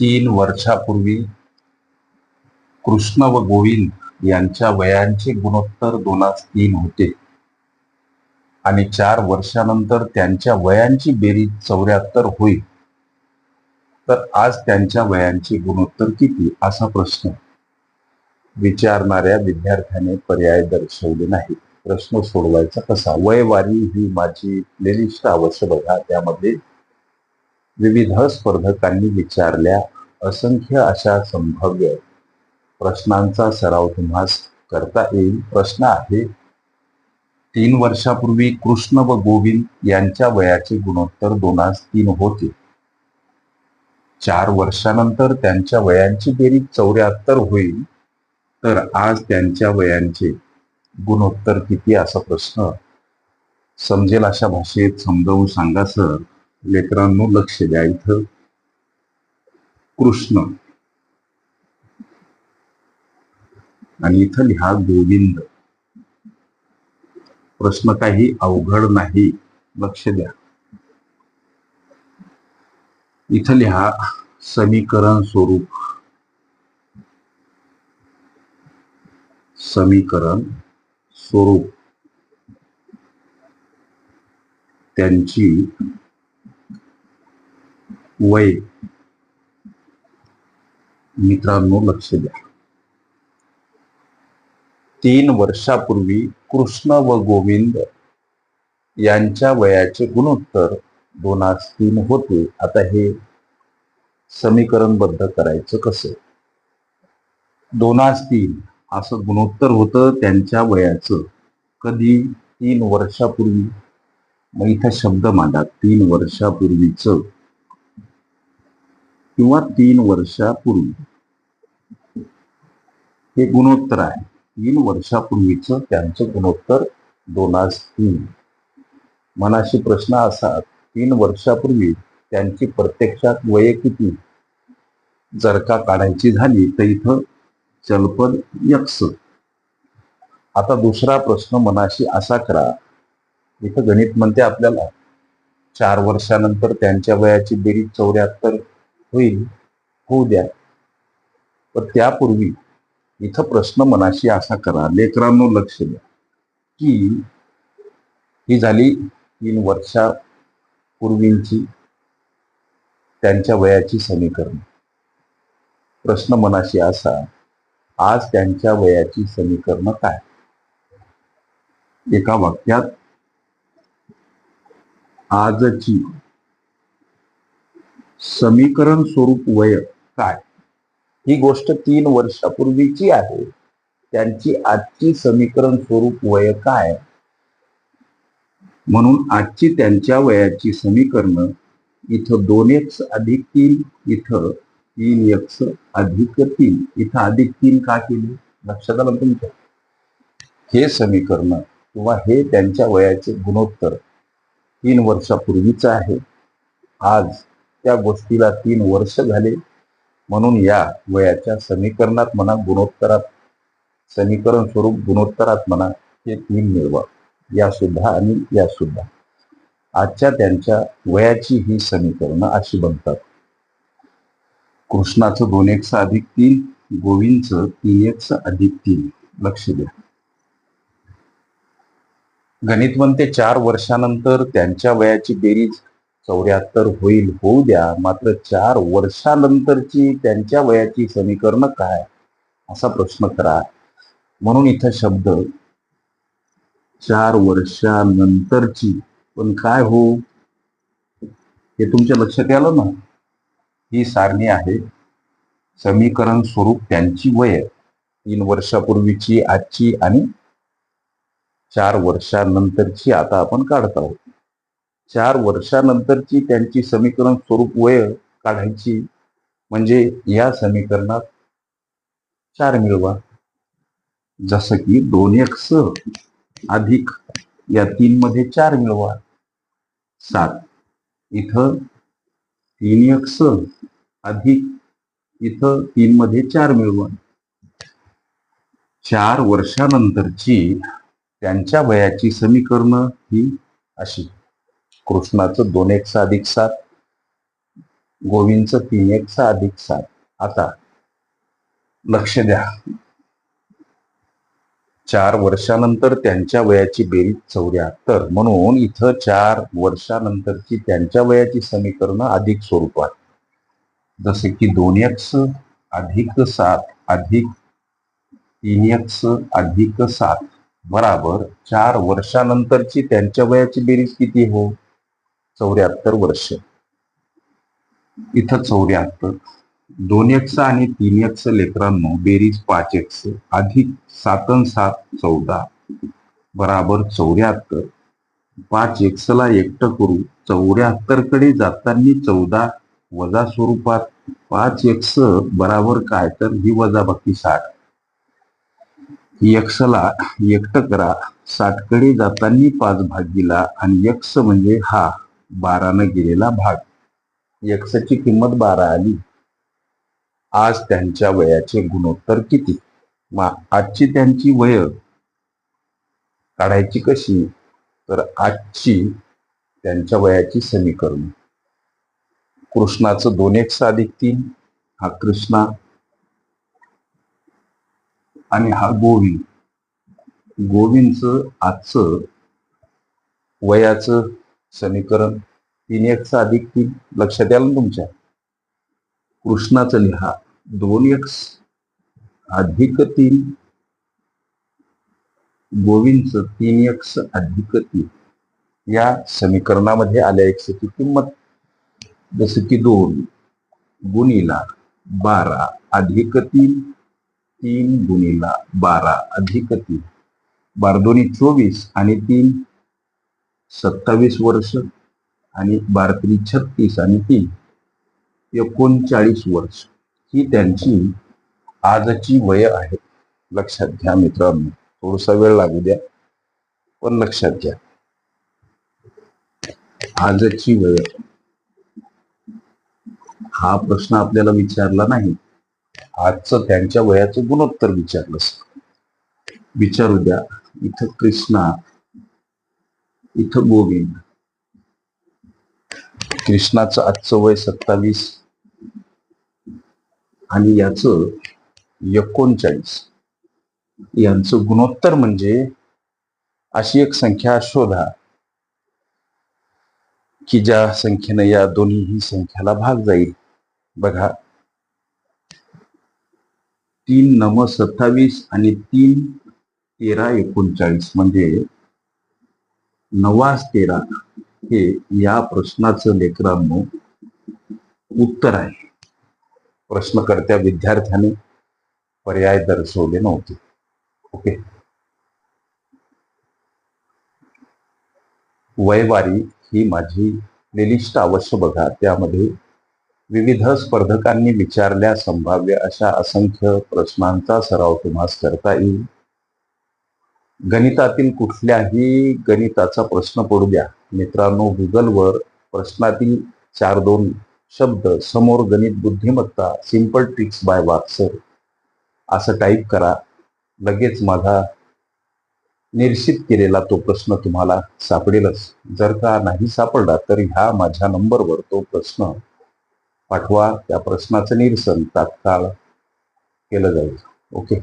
तीन वर्षापूर्वी कृष्ण व गोविंद यांच्या वयांचे गुणोत्तर दोनास तीन होते. आणि चार वर्षानंतर त्यांच्या वयांची बेरीज चौऱ्याहत्तर होईल. तर आज त्यांच्या वयांचे गुणोत्तर किती? असा प्रश्न. विचारणाऱ्या विद्यार्थ्याने पर्याय दर्शवले नाही प्रश्न सोडवायचा कसा? वयवारी ही माझी प्लेलिस्ट अवश्य बघा. त्यामध्ये विविध स्पर्धकांनी विचारल्या असंख्य अशा संभाव्य प्रश्नांचा सराव तुम्हास करता येईल? प्रश्न आहे. तीन वर्षापूर्वी कृष्ण व गोविंद यांच्या वयाचे गुणोत्तर दोनास तीन होते. चार वर्षानंतर त्यांच्या वयांची बेरीज चौऱ्याहत्तर होईल. तर आज त्यांच्या वयांचे गुणोत्तर किती? असा प्रश्न समजेल अशा भाषेत समजावून सांगा सर. लेकरांनो लक्ष द्या इथं. कृष्ण. आणि इथं लिहा गोविंद. प्रश्न काही अवघड नाही. लक्ष द्या. इथं लिहा समीकरण स्वरूप. समीकरण स्वरूप. त्यांची वय. मित्रांनो लक्ष द्या. तीन वर्षापूर्वी कृष्ण व गोविंद यांच्या वयाचे गुणोत्तर दोनास तीन होते. आता हे समीकरणबद्ध करायचं कसं? दोनास तीन असं गुणोत्तर होतं त्यांच्या वयाचं. कधी? तीन वर्षापूर्वी. मग इथं शब्द मांडा. तीन वर्षापूर्वीचं. किंवा तीन वर्षापूर्वी. हे गुणोत्तर आहे. तीन वर्षापूर्वीच त्यांचं गुणोत्तर दोनास तीन. मनाशी प्रश्न असा तीन वर्षापूर्वी त्यांची प्रत्यक्षात वय किती? जर का काढायची झाली तर इथं चलपद यक्स आता दुसरा प्रश्न मनाशी असा करा. इथं गणित म्हणते आपल्याला चार वर्षानंतर त्यांच्या वयाची बेरीज चौऱ्याहत्तर होईल होऊ द्या. पण त्यापूर्वी इथं प्रश्न मनाशी असा करा लेकरांनो लक्ष द्या की ही झाली तीन वर्षापूर्वींची त्यांच्या वयाची समीकरण. प्रश्न मनाशी असा आज त्यांच्या वयाची समीकरण काय? एका वाक्यात आजची समीकरण स्वरूप वय काय? ही गोष्ट तीन वर्षापूर्वीची आहे. त्यांची आजची समीकरण स्वरूप वय काय? म्हणून आजची त्यांच्या वयाची समीकरण इथं दोन एक्स अधिक तीन इथं तीन एक्स अधिक तीन. इथं अधिक तीन का केले? लक्षात आलं तुमच्या हे समीकरण किंवा हे त्यांच्या वयाचे गुणोत्तर तीन वर्षापूर्वीचं आहे. आज त्या गोष्टीला तीन वर्ष झाले. म्हणून या वयाच्या समीकरणात म्हणा गुणोत्तरात समीकरण स्वरूप गुणोत्तरात म्हणा हे तीन मिळवा. या सुद्धा आणि या सुद्धा आजच्या त्यांच्या वयाची ही समीकरणं अशी बनतात. कृष्णाचं दोन एक्स अधिक तीन गोविंदचं तीन एक्स अधिक तीन. लक्ष द्या. गणित म्हणते चार वर्षानंतर त्यांच्या वयाची बेरीज चौऱ्याहत्तर होईल होऊ द्या. मात्र चार वर्षानंतरची त्यांच्या वयाची समीकरण काय? असा प्रश्न करा. म्हणून इथं शब्द चार वर्षानंतरची. पण काय हो? हे तुमच्या लक्षात आलं ना? ही सारणी आहे. समीकरण स्वरूप त्यांची वय. तीन वर्षापूर्वीची आजची आणि चार वर्षानंतरची. आता आपण काढत आहोत. चार वर्षानंतरची त्यांची समीकरण स्वरूप वय काढायची. म्हणजे या समीकरणात चार मिळवा. जसं की दोन एक्स अधिक या तीन मध्ये चार मिळवा. सात. इथं तीन एक्स अधिक इथं तीन मध्ये चार मिळवा. चार वर्षानंतरची त्यांच्या वयाची समीकरणं ही अशी. कृष्णाचं दोन एक्स अधिक सात गोविंदचं तीन एकचा अधिक सात. आता लक्ष द्या. चार वर्षानंतर त्यांच्या वयाची बेरीज चौऱ्याहत्तर. म्हणून इथं चार वर्षानंतरची त्यांच्या वयाची समीकरण अधिक स्वरूपात जसे की दोन एक्स अधिक सात अधिक तीन एक्स अधिक सात. बराबर. चार वर्षानंतरची त्यांच्या वयाची बेरीज किती हो? चौऱ्याहत्तर वर्ष. इथं चौऱ्याहत्तर. दोन एक्स आणि तीन एक्स लेकरांनो बेरीज पाच एक्स अधिक सातन सात चौदा. बराबर चौऱ्याहत्तर. पाच एक्सला एकटं करू चौऱ्याहत्तरकडे जाताना चौदा वजा स्वरूपात पाच एक्स बराबर काय तर ही वजा बाकी साठ यक्षला एकटं करा साठकडे जाताना पाच भागीला आणि एक्स म्हणजे हा. बारानं गेलेला भाग. यक्षाची किंमत बारा आली. आज त्यांच्या वयाचे गुणोत्तर किती? मा- आजची त्यांची वय काढायची कशी? तर आजची त्यांच्या वयाची समीकरण. कृष्णाचं दोन एक साधिक तीन हा कृष्णा आणि हा गोविंद. गोविंदचं आजचं वयाचं समीकरण तीन एक्स अधिक तीन. लक्षात याल ना तुमच्या? कृष्णाचं लिहा. दोन एक्स अधिक तीन. गोविंदचं तीन एक्स अधिक तीन. या समीकरणामध्ये आल्या एक्सची किंमत. जसं की दोन गुणीला बारा अधिक तीन. तीन गुणीला बारा अधिक तीन. बारदोनी चोवीस आणि तीन सत्तावीस वर्ष आणि बारा छत्तीस आणि तीन एकोणचाळीस वर्ष. ही त्यांची आजची वय आहे. लक्षात घ्या मित्रांनो. थोडासा वेळ लागू द्या पण लक्षात घ्या. आजची वय. हा प्रश्न आपल्याला विचारला नाही. आजचं त्यांच्या वयाचं गुणोत्तर विचारलं विचारू द्या. इथं कृष्णा इथं गोविंद. कृष्णाचं आजचं वय सत्तावीस. आणि याचं एकोणचाळीस. यांचं गुणोत्तर म्हणजे अशी एक संख्या शोधा की ज्या संख्येनं या दोन्हीही संख्याला भाग जाईल. बघा. तीन नम सत्तावीस आणि तीन तेरा एकोणचाळीस. म्हणजे नवाज तेरा हे या प्रश्नाचं लेकरांनो उत्तर आहे. प्रश्नकर्त्या विद्यार्थ्याने पर्याय दर्शवले नव्हते. ओके? वयवारी ही माझी प्लेलिस्ट अवश्य बघा. त्यामध्ये विविध स्पर्धकांनी विचारल्या संभाव्य अशा असंख्य प्रश्नांचा सराव तुम्हाला करता येईल. गणितातील कुठल्याही गणिताचा प्रश्न पडू द्या. मित्रांनो गुगलवर प्रश्नातील चार दोन शब्द समोर गणित बुद्धिमत्ता सिंपल ट्रिक्स बाय वाक्सर असं टाईप करा. लगेच माझा निश्चित केलेला तो प्रश्न तुम्हाला सापडेलच. जर का नाही सापडला तर ह्या माझ्या नंबरवर तो प्रश्न पाठवा. त्या प्रश्नाचं निरसन तात्काळ केलं जाईल. ओके